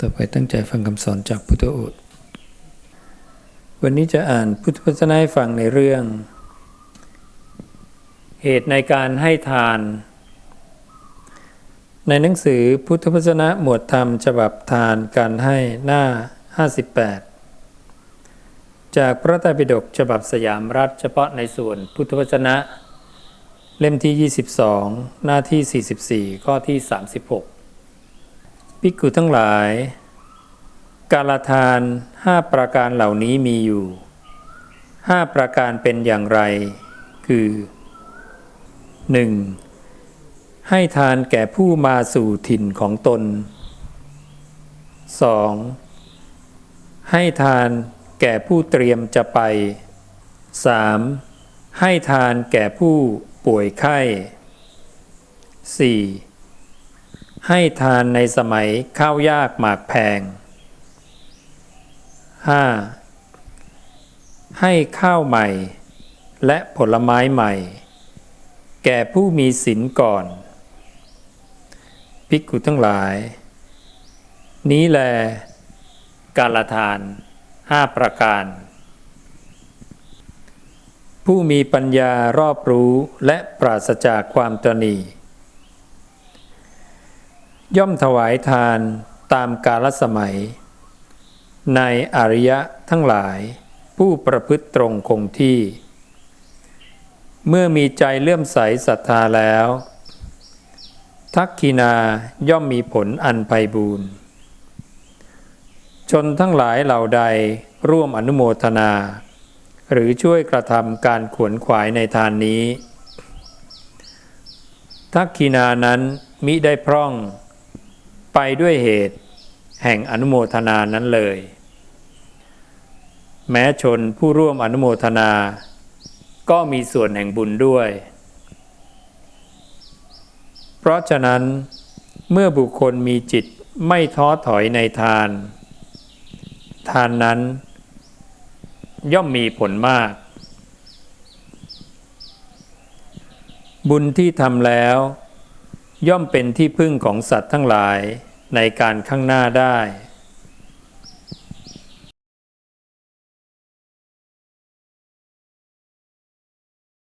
ต่อไปตั้งใจฟังคำสอนจากพุทธโอษฐ์วันนี้จะอ่านพุทธพจน์ให้ฟังในเรื่อง เหตุในการให้ทาน ในหนังสือพุทธพจนะหมวดธรรมฉบับทานการให้หน้า 58 จากพระไตรปิฎกฉบับสยามรัฐเฉพาะในส่วนพุทธวจนะเล่มที่ 22 หน้าที่ 44 ข้อที่ 36 ภิกขุทั้งหลาย กาลทานห้าประการเหล่านี้มีอยู่ห้าประการเป็นอย่างไร คือ 1. ให้ทานแก่ผู้มาสู่ถิ่นของตน 2. ให้ทานแก่ผู้เตรียมจะไป 3. ให้ทานแก่ผู้ป่วยไข้ 4. ให้ทานในสมัยข้าวยากหมากแพง 5. ให้ข้าวใหม่ และผลไม้ใหม่ แก่ผู้มีศีลก่อน ภิกขุทั้งหลาย นี้แล การละทานห้าประการ ผู้มีปัญญารอบรู้และปราศจากความตรณี ย่อมถวายทานตามกาลสมัย ในอริยะทั้งหลายผู้ประพฤติตรงคงที่ เมื่อมีใจเลื่อมใสศรัทธาแล้ว ทักคีนาย่อมมีผลอันไพบูรณ์ชนทั้งหลายเหล่าใดร่วมอนุโมทนา หรือช่วยกระทำการขวนขวายในทานนี้ ทักคีนานั้นมิได้พร่อง ไปด้วยเหตุ แห่งอนุโมทนานั้นเลย แม้ชนผู้ร่วมอนุโมทนา ก็มีส่วนแห่งบุญด้วย เพราะฉะนั้น เมื่อบุคคลมีจิตไม่ท้อถอยในทาน ทานนั้น ย่อมมีผลมาก บุญที่ทำแล้ว ย่อมเป็นที่พึ่งของสัตว์ทั้งหลายในการข้างหน้าได้